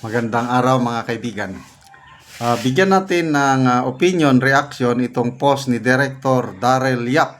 Magandang araw mga kaibigan. Ah, bigyan natin ng ah, opinion, reaction itong post ni Director Darrell Yap.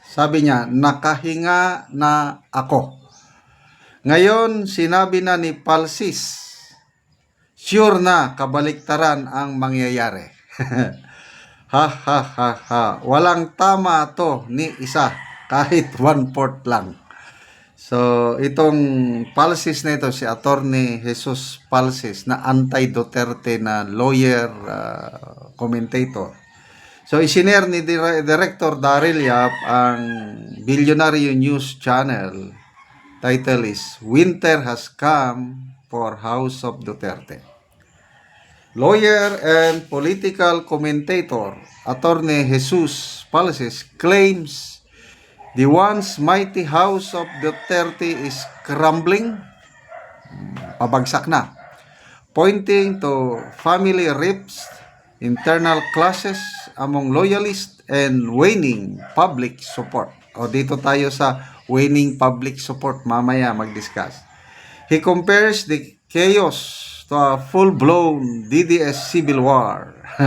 Sabi niya, nakahinga na ako. Ngayon, sinabi na ni Palsis, sure na kabaliktaran ang mangyayari. ha ha ha ha. Walang tama to ni isa kahit one fourth lang. So, itong Palsis na ito, si Attorney Jesus Palsis na anti-Duterte na lawyer, uh, commentator. So, isinare ni Dire- Director Daryl Yap ang Billionaire News Channel. Title is, Winter Has Come for House of Duterte. Lawyer and political commentator, Attorney Jesus Palsis claims The once mighty house of Duterte is crumbling, pabagsak na, pointing to family rifts, internal clashes among loyalists, and waning public support. O dito tayo sa waning public support, mamaya mag-discuss. He compares the chaos to a full-blown DDS civil war,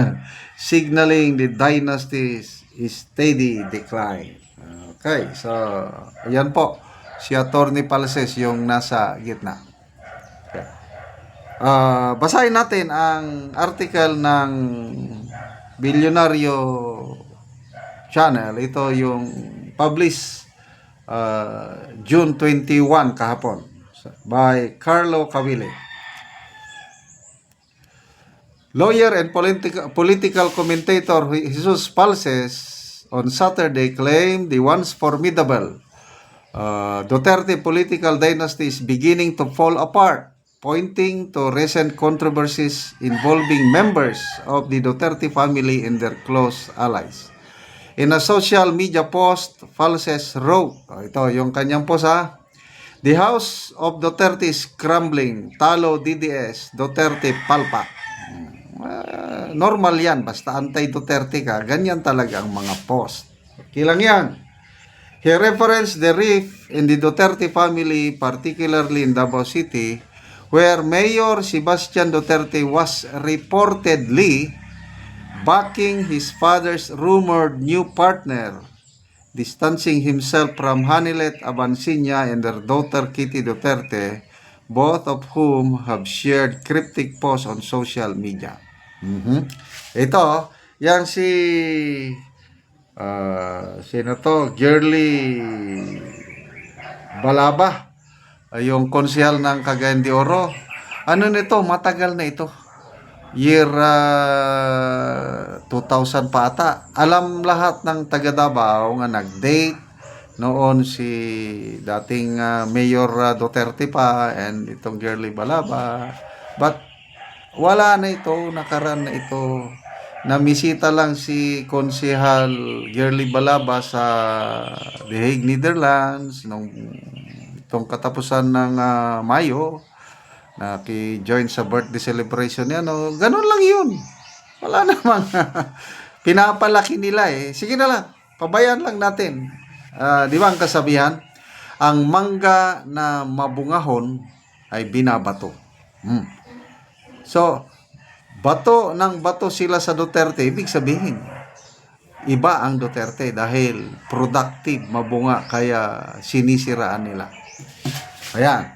signaling the dynasty's steady decline. Okay, so ayan po si Attorney Palses yung nasa gitna. Okay. Ah, basahin natin ang article ng Bilyonaryo Channel. Ito yung publish ah, June 21 kahapon by Carlo Cavile. Lawyer and political political commentator Jesus Palses on Saturday claimed the once formidable uh, Duterte political dynasty is beginning to fall apart, pointing to recent controversies involving members of the Duterte family and their close allies. In a social media post, Falses wrote, oh, ito yung kanyang post ha, The House of Duterte is crumbling, talo DDS, Duterte palpak. Normal yan, basta anti-Duterte ka, ganyan talaga ang mga post. Kilang yan. He referenced the rift in the Duterte family, particularly in Davao City, where Mayor Sebastian Duterte was reportedly backing his father's rumored new partner, distancing himself from Hanilet Abansinya and their daughter Kitty Duterte, both of whom have shared cryptic posts on social media. Mhm. Ito, yan si ah sino to? Girly Balaba, yung konsehal ng Cagayan de Oro. Ano nito? Matagal na ito. Year ah, 2000 pa ata. Alam lahat ng taga Davao nga nag-date noon si dating ah, Mayor ah, Duterte pa and itong Girly Balaba. But wala na ito, nakaraan na ito. Namisita lang si Konsehal Girly Balaba sa The Hague, Netherlands nung itong katapusan ng ah, Mayo naki-join sa birthday celebration niya. No? Ganun lang yun. Wala namang pinapalaki nila eh. Sige na lang, pabayaan lang natin. Ah, di ba ang kasabihan? Ang mangga na mabungahon ay binabato. Hmm. So, bato ng bato sila sa Duterte, ibig sabihin, iba ang Duterte dahil productive, mabunga, kaya sinisiraan nila. Ayan.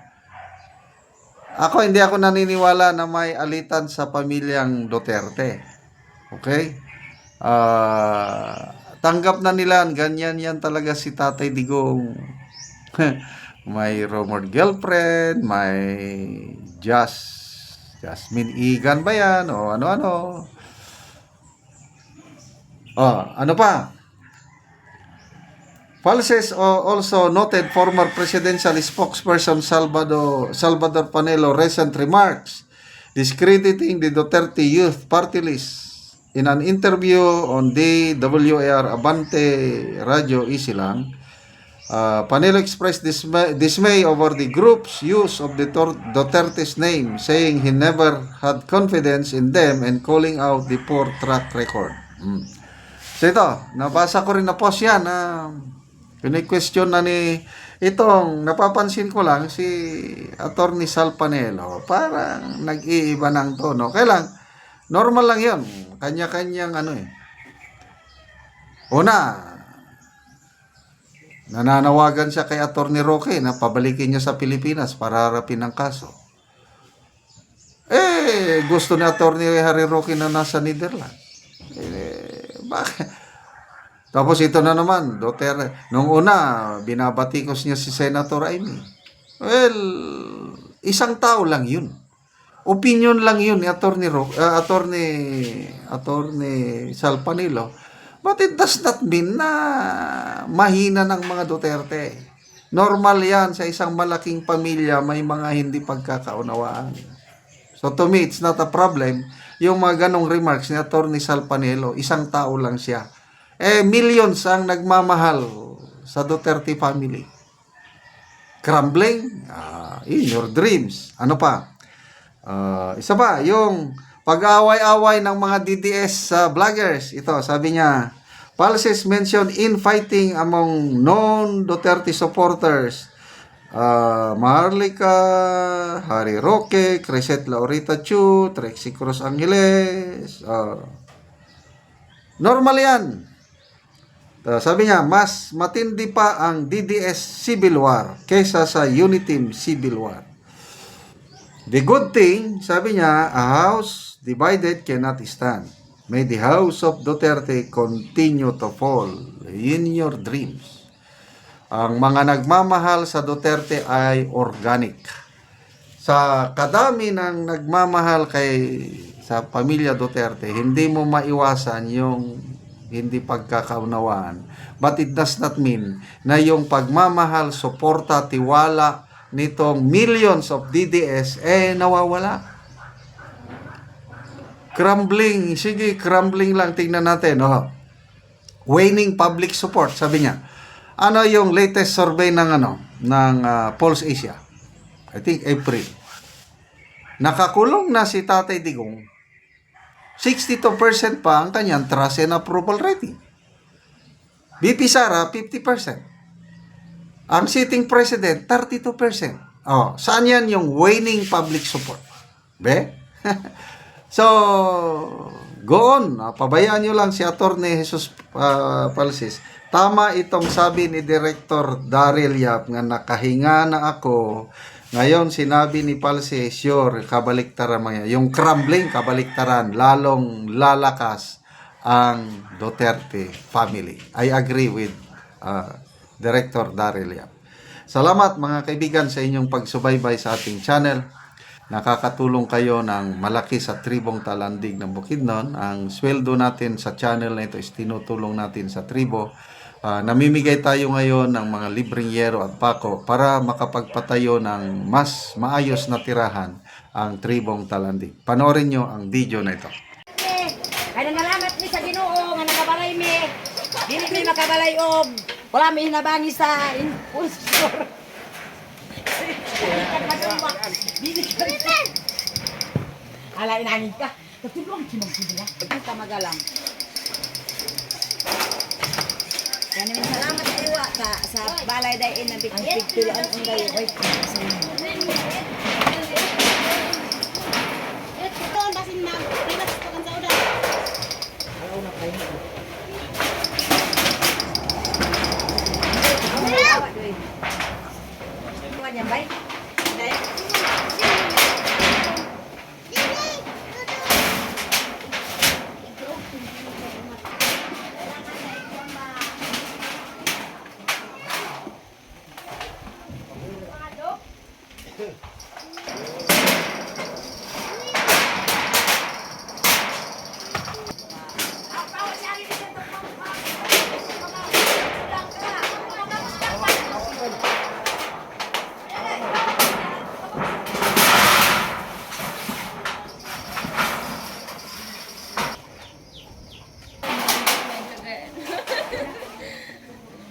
Ako, hindi ako naniniwala na may alitan sa pamilyang Duterte. Okay? Ah, tanggap na nila, ganyan yan talaga si Tatay Digong. may rumored girlfriend, may just Jasmine Igan ba yan? O ano-ano? Oh, ano pa? Falses o- also noted former presidential spokesperson Salvador, Salvador Panelo recent remarks discrediting the Duterte Youth Party List. In an interview on DWAR Abante Radio Isilang, uh, Panelo expressed dismay, dismay over the group's use of the Duterte's name, saying he never had confidence in them and calling out the poor track record. Mm. So ito, nabasa ko rin na post yan na Kini-question na ni Itong napapansin ko lang si Attorney Salpanelo, parang nag-iiba ng tono. Kailan, normal lang yun. Kanya-kanyang ano eh. Una, nananawagan siya kay Attorney Roque na pabalikin niya sa Pilipinas para harapin ang kaso. Eh, gusto ni Attorney Harry Roque na nasa Netherlands. Eh, bakit? Tapos ito na naman, Duterte. Nung una, binabatikos niya si Senator Amy. Well, isang tao lang yun. Opinion lang yun ni Attorney, Ro, uh, Attorney, Attorney Salpanilo. But it does not mean na mahina ng mga Duterte. Normal yan sa isang malaking pamilya, may mga hindi pagkakaunawaan. So to me, it's not a problem. Yung mga ganong remarks ni Attorney Salpanelo, isang tao lang siya. Eh, millions ang nagmamahal sa Duterte family. Crumbling? Ah, in your dreams. Ano pa? Ah, isa pa, yung pag-away-away ng mga DDS sa vloggers. Ito, sabi niya, Palses mentioned infighting among non-Duterte supporters. Ah, Maharlika, Harry Roque, Crescent Laurita Chu, Trexie Cruz Angeles. ah. normal yan. Ah, sabi niya, mas matindi pa ang DDS Civil War kaysa sa Uniteam Civil War. The good thing, sabi niya, a house divided cannot stand. May the house of Duterte continue to fall in your dreams. Ang mga nagmamahal sa Duterte ay organic. Sa kadami ng nagmamahal kay sa pamilya Duterte, hindi mo maiwasan yung hindi pagkakaunawaan. But it does not mean na yung pagmamahal, suporta, tiwala nitong millions of DDS eh nawawala. Crumbling, sige, crumbling lang tingnan natin, oh. Waning public support, sabi niya. Ano yung latest survey ng ano, ng ah, Pulse Asia? I think April. Nakakulong na si Tatay Digong. 62% pa ang kanyang trust and approval rating. BP Sara, 50%. Ang sitting president, 32%. Oh, saan yan yung waning public support? Be? so, go on. Ah, Pabayaan nyo lang si Atty. Jesus uh, Palsis. Tama itong sabi ni Director Daryl Yap nga nakahinga na ako. Ngayon, sinabi ni Palsis, sure, kabaliktaran mga Yung crumbling, kabaliktaran. Lalong lalakas ang Duterte family. I agree with uh, Director Daryl Yap. Salamat mga kaibigan sa inyong pagsubaybay sa ating channel. Nakakatulong kayo ng malaki sa tribong talandig ng Bukidnon. Ang sweldo natin sa channel na ito is tinutulong natin sa tribo. Ah, namimigay tayo ngayon ng mga libreng yero at pako para makapagpatayo ng mas maayos na tirahan ang tribong talandig. Panoorin nyo ang video na ito. Kaya nangalamat mi sa Ginoo nga nakabalay mi. Dili mi makabalay og wala mi hinabangi sa impulsor. Ka. Ala inangin ka. Tutulong si mong sila. Kita magalang. Yan namin salamat sa iwa ka sa balay day in nabit tulaan ang gayo. Ay, basin na. Pilas ko kan sa uda. Tuwa niya, bay. Day.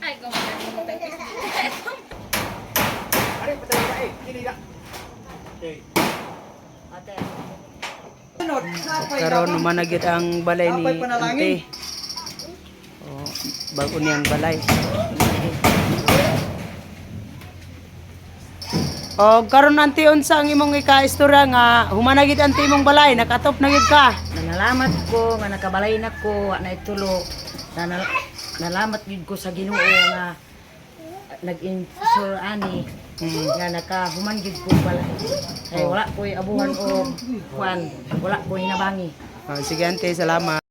Ay, kumakain mo tayo. Karon managid ang balay ni Ante. Oh, bago niyang balay. O karon anti unsa ang imong ika-istorya nga humanagid anti imong balay nakatop na gid ka. Nanalamat ko nga nakabalay na ko na itulo. Nalamat gid ko sa Ginoo nga nag-insure ani nga nakahuman gid ko balay. Kay wala ko'y abuhan o kuan, wala ko hinabangi. O, sige ante, salamat.